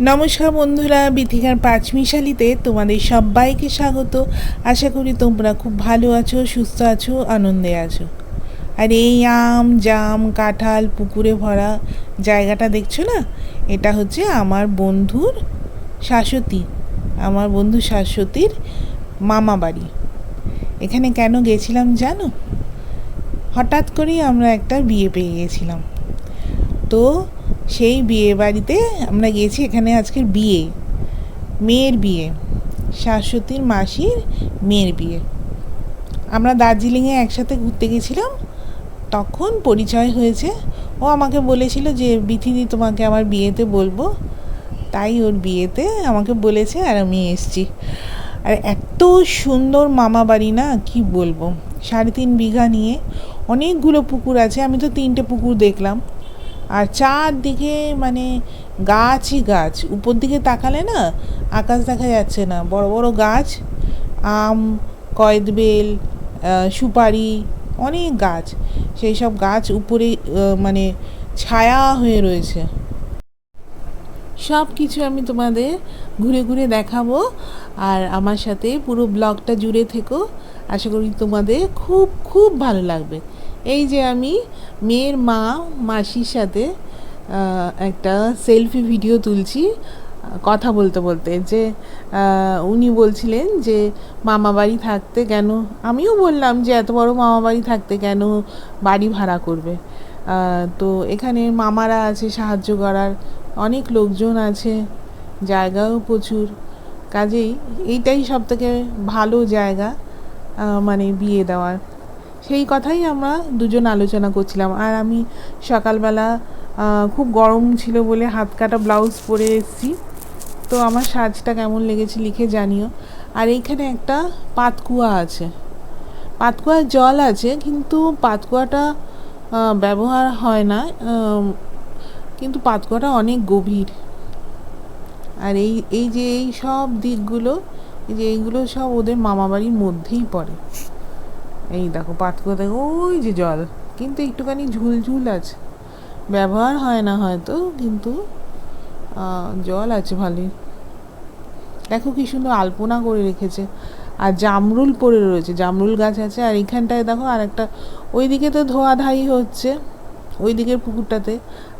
নমস্কার বন্ধুরা বিথিকার পাঁচমিশালিতে তোমাদের সবাইকে স্বাগত। আশা করি তোমরা খুব ভালো আছো, সুস্থ আছো, আনন্দে আছো। আর এই আম, জাম, কাঁঠাল, পুকুরে ভরা জায়গাটা দেখছ না? এটা হচ্ছে আমার বন্ধুর শাশ্বতী, আমার বন্ধু শাশ্বতীর মামা বাড়ি। এখানে কেন গেছিলাম জানো? হঠাৎ করেই আমরা একটা বিয়ে পেয়ে গেছিলাম। তো সেই বিয়ে বাড়িতে আমরা গেছি এখানে আজকের বিয়ে, মেয়ের বিয়ে, শাশ্বতীর মাসির মেয়ের বিয়ে। আমরা দার্জিলিংয়ে একসাথে ঘুরতে গেছিলাম, তখন পরিচয় হয়েছে। ও আমাকে বলেছিল যে, বিথিদি, তোমাকে আমার বিয়েতে বলব। তাই ওর বিয়েতে আমাকে বলেছে, আর আমি এসছি। আর এত সুন্দর মামা বাড়ি না, কি বলব? সাড়ে তিন বিঘা নিয়ে অনেকগুলো পুকুর আছে, আমি তো তিনটে পুকুর দেখলাম। আর চারদিকে মানে গাছই গাছ, উপর দিকে তাকালে না আকাশ দেখা যাচ্ছে না। বড় বড় গাছ, আম কয়েদবেল সুপারি, অনেক গাছ। সেই সব গাছ উপরে মানে ছায়া হয়ে রয়েছে। সব কিছু আমি তোমাদের ঘুরে ঘুরে দেখাবো। আর আমার সাথে পুরো ব্লগটা জুড়ে থেকো। আশা করি তোমাদের খুব খুব ভালো লাগবে। এই যে আমি মেয়ের মা, মাসির সাথে একটা সেলফি ভিডিও তুলছি, কথা বলতে বলতে, যে উনি বলছিলেন যে, মামা বাড়ি থাকতে কেন? আমিও বললাম যে, এত বড় মামা বাড়ি থাকতে কেন বাড়ি ভাড়া করবে? তো এখানে মামারা আছে, সাহায্য করার, অনেক লোকজন আছে, জায়গাও প্রচুর। কাজেই এইটাই সব থেকে ভালো জায়গা মানে বিয়ে দেওয়ার। সেই কথাই আমরা দুজন আলোচনা করছিলাম। আর আমি সকালবেলা খুব গরম ছিল বলে হাত কাটা ব্লাউজ পরে এসেছি। তো আমার সাজটা কেমন লেগেছে লিখে জানিও। আর এইখানে একটা পাতকুয়া আছে। পাতকুয়ার জল আছে, কিন্তু পাতকুয়াটা ব্যবহার হয় না। কিন্তু পাতকুয়াটা অনেক গভীর। আর এই এই যে এই সব দিকগুলো, এই যে এইগুলো সব ওদের মামাবাড়ির মধ্যেই পড়ে। এই দেখো পাতকুয়া দেখো ওই যে জল, কিন্তু একটুখানি ঝুলঝুল আছে। ব্যবহার হয় না হয়তো, কিন্তু জল আছে ভালোই। দেখো কি সুন্দর আলপনা করে রেখেছে, আর জামরুল পড়ে রয়েছে, জামরুল গাছ আছে, আর এখানটায় দেখো আর একটা ওইদিকে তো ধোয়াধাই হচ্ছে ওই দিকের পুকুরটাতে,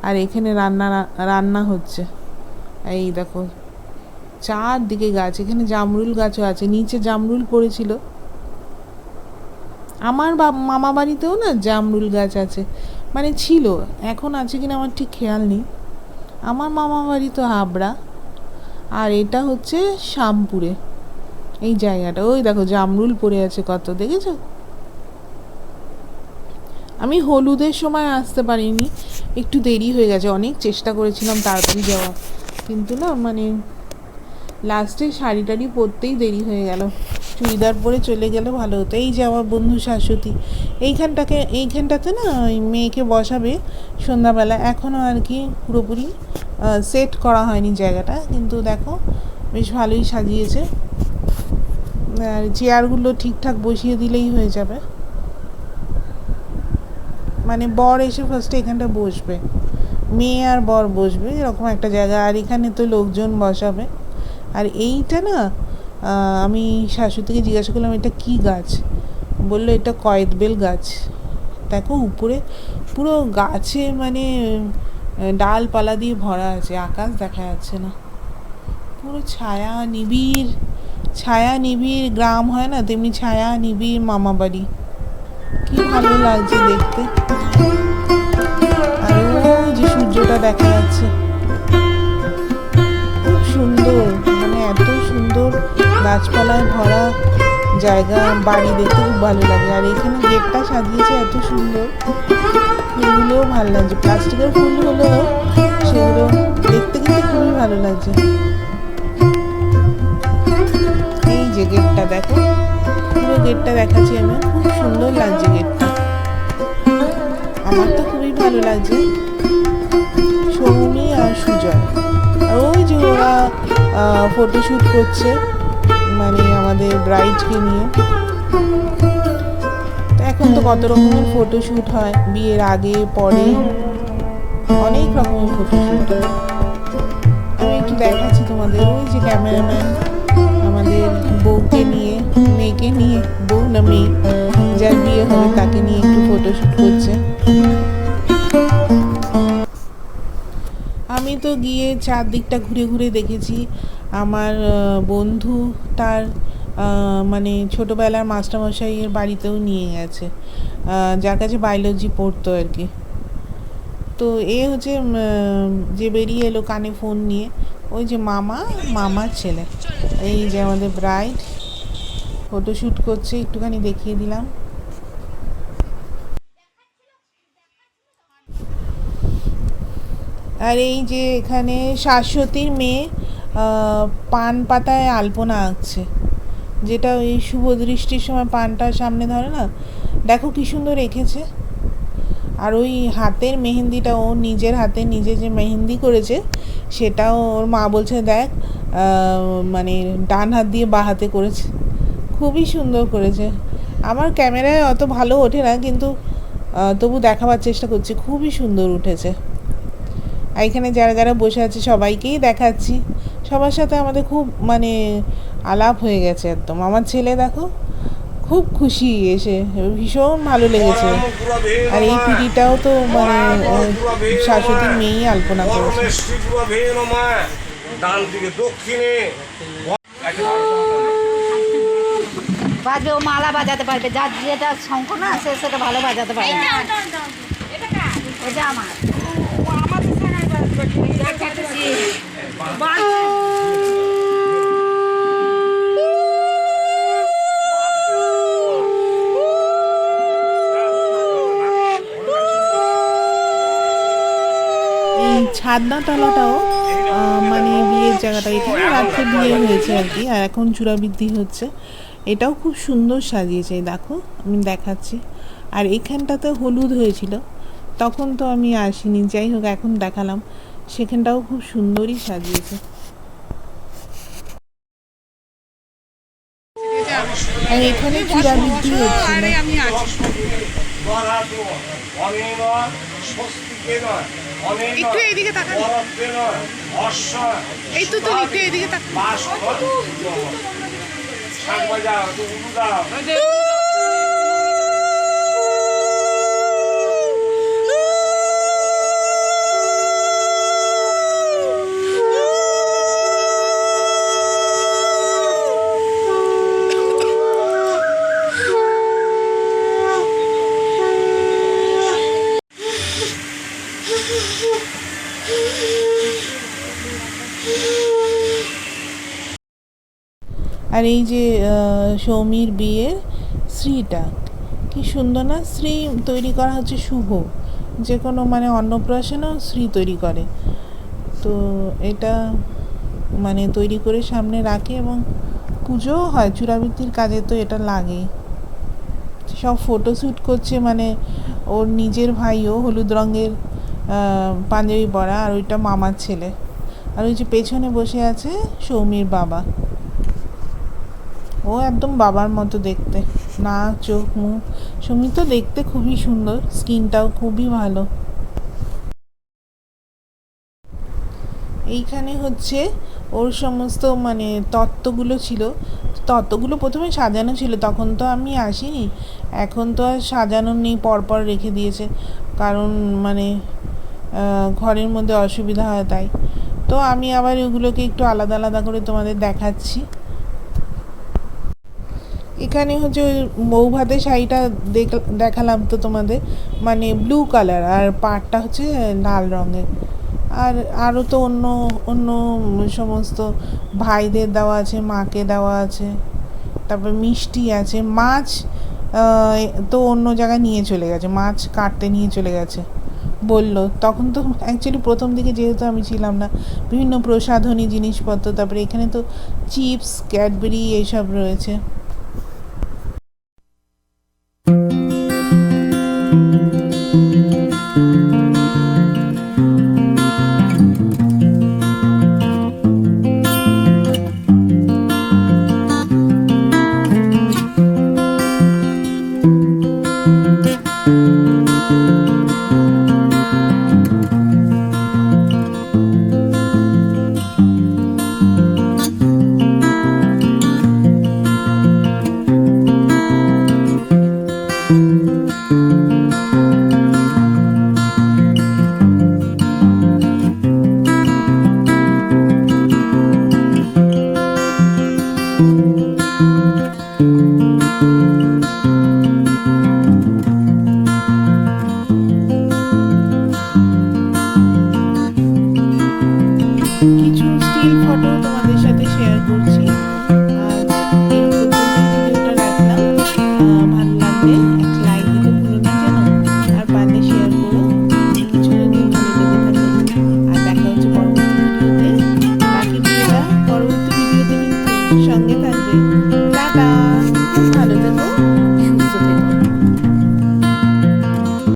আর এখানে রান্না রান্না হচ্ছে। এই দেখো, চারদিকে গাছ, এখানে জামরুল গাছও আছে, নিচে জামরুল পড়েছিল। আমার বা- মামা বাড়িতেও না জামরুল গাছ আছে। মানে ছিল, এখন আছে কিনা আমার ঠিক খেয়াল নেই। আমার মামা বাড়ি তো হাবড়া, আর এটা হচ্ছে শ্যামপুরে। এই জায়গাটা, ওই দেখো জামরুল পড়ে আছে কত, দেখেছ? আমি হলুদের সময় আসতে পারিনি, একটু দেরি হয়ে গেছে, অনেক চেষ্টা করেছিলাম তাড়াতাড়ি যাওয়া কিন্তু না মানে লাস্টে শাড়ি টাড়ি পরতেই দেরি হয়ে গেল। চুড়িদার পরে চলে গেলে ভালো হতো। এই যে আমার বন্ধু শাশ্বতী, এইখানটাকে, এইখানটাতে না ওই মেয়েকে বসাবে সন্ধ্যাবেলা। এখনও আর কি পুরোপুরি সেট করা হয়নি জায়গাটা, কিন্তু দেখো বেশ ভালোই সাজিয়েছে। আর চেয়ারগুলো ঠিকঠাক বসিয়ে দিলেই হয়ে যাবে। মানে বর এসে ফার্স্টে এখানটা বসবে। মেয়ে আর বর বসবে, এরকম একটা জায়গা। আর এখানে তো লোকজন বসাবে। আর এইটা না আমি শাশুড়িকে জিজ্ঞাসা করলাম, এটা কি গাছ? বলল, এটা কয়েদবেল গাছ। দেখো, উপরে পুরো গাছে মানে ডালপালা দিয়ে ভরা আছে, আকাশ দেখা যাচ্ছে না। পুরো ছায়া নিবিড় ছায়া নিবিড় গ্রাম হয় না, তেমনি ছায়া নিবিড় মামা বাড়ি। কি ভালো লাগছে দেখতে। যে সূর্যটা দেখা যাচ্ছে, খুব সুন্দর মানে এত সুন্দর গাছপালায় ভরা জায়গা, বাড়ি দেখতে খুব ভালো লাগে। আর এখানে গেটটা সাজিয়েছে এত সুন্দর। ফুলগুলোও ভালো লাগছে। প্লাস্টিকের ফুল হলেও সেগুলো দেখতে কিন্তু খুবই ভালো লাগছে। এই যে গেটটা দেখো। পুরো গেটটা দেখাচ্ছি আমি। খুব সুন্দর লাগছে গেটটা। আমার তো খুবই ভালো লাগছে। সৌমি আর সুজয়। আর ওই যে ওরা ফটোশ্যুট করছে। মানে আমাদের ব্রাইডকে নিয়ে। এখন তো কত রকমের ফটোশ্যুট হয়, বিয়ের আগে, পরে, অনেক রকমের ফটোশ্যুট হয়। আমি একটু দেখাচ্ছি তোমাদের, ওই যে ক্যামেরাম্যান আমাদের বউকে নিয়ে, মেয়েকে নিয়ে, বউ না মেয়ে, যার বিয়ে হবে তাকে নিয়ে একটু ফটোশ্যুট করছে। আমি তো গিয়ে চারদিকটা ঘুরে ঘুরে দেখেছি। আমার বন্ধু তার মানে ছোটোবেলার মাস্টারমশাইয়ের বাড়িতেও নিয়ে গেছে। যার কাছে বায়োলজি পড়তো আর কি। তো এ হচ্ছে যে বেরিয়ে এলো কানে ফোন নিয়ে, ওই যে মামা, মামার ছেলে। এই যে আমাদের ব্রাইড ফটোশ্যুট করছে, একটুখানি দেখিয়ে দিলাম। আর এই যে এখানে শাশ্বতীর মেয়ে পান পাতায় আলপনা আঁকছে। যেটা ওই শুভ দৃষ্টির সময় পানটার সামনে ধরে না? দেখো কি সুন্দর এঁকেছে। আর ওই হাতের মেহেন্দিটা, ও নিজের হাতে নিজে যে মেহেন্দি করেছে, সেটাও ওর মা বলছে, দেখ মানে ডান হাত দিয়ে বা হাতে করেছে। খুবই সুন্দর করেছে। আমার ক্যামেরায় অত ভালো ওঠে না, কিন্তু তবু দেখাবার চেষ্টা করছি। খুবই সুন্দর উঠেছে। আর এখানে যারা যারা বসে আছে সবাইকেই দেখাচ্ছি। সবার সাথে আমাদের খুব মানে আলাপ হয়ে গেছে একদম। আমার ছেলে দেখো খুব খুশি এসে ভীষণ ভালো লেগেছে। আর এই পিড়িটাও তো মানে শাশ্বতীর মেয়েই আলপনা করেছে। বাজবে ও মালা বাজাতে পারবে। যার যেটা শঙ্খ না সে সেটা ভালো বাজাতে পারবে। ওটা আমার। ছাদনা তলাটাও মানে বিয়ের জায়গাটা, এখানে রাত্রে বিয়ে হয়েছে আর কি, আর এখন চূড়াবৃদ্ধি হচ্ছে। এটাও খুব সুন্দর সাজিয়েছে দেখো, আমি দেখাচ্ছি। আর এখানটাতে হলুদ হয়েছিল। তখন তো আমি আসিনি যাই হোক এখন দেখালাম সেখানটাও খুব সুন্দরই সাজিয়েছে আর এখানে হচ্ছিল একটু এইদিকে তাকান। এই তো তো একটু এইদিকে তাকান। আর এই যে সৌমির বিয়ের শ্রীটা কি সুন্দর না? শ্রী তৈরি করা হচ্ছে শুভ। যে কোনো মানে অন্নপ্রাশনও শ্রী তৈরি করে। তো এটা মানে তৈরি করে সামনে রাখে এবং পুজোও হয় চূড়াবৃত্তির কাজে তো এটা লাগেই সব ফটো শ্যুট করছে মানে ওর নিজের ভাইও হলুদ রঙের পাঞ্জাবি পরা, আর ওইটা মামার ছেলে। আর ওই যে পেছনে বসে আছে সৌমির বাবা। ও একদম বাবার মতো দেখতে। না, চোখ, মুখ। সুমি তো দেখতে খুবই সুন্দর। স্কিনটাও খুবই ভালো। এইখানে হচ্ছে ওর সমস্ত মানে তত্ত্বগুলো ছিল। তত্ত্বগুলো প্রথমে সাজানো ছিল, তখন তো আমি আসিনি। এখন তো আর সাজানো নেই, পরপর রেখে দিয়েছে। কারণ মানে ঘরের মধ্যে অসুবিধা হয় তাই। তো আমি আবার এগুলোকে একটু আলাদা আলাদা করে তোমাদের দেখাচ্ছি। এখানে হচ্ছে ওই ভাতের শাড়িটা দেখ- দেখালাম তো তোমাদের। মানে ব্লু কালার আর পাড়টা হচ্ছে লাল রঙের। আর আরও তো অন্য অন্য সমস্ত ভাইদের দেওয়া আছে, মাকে দেওয়া আছে। তারপর মিষ্টি আছে। মাছ তো অন্য জায়গায় নিয়ে চলে গেছে। মাছ কাটতে নিয়ে চলে গেছে। বলল, তখন তো অ্যাকচুয়ালি প্রথম দিকে যেহেতু আমি ছিলাম না, বিভিন্ন প্রসাধনী জিনিসপত্র, তারপরে এখানে তো চিপস ক্যাডবেরি এইসব রয়েছে।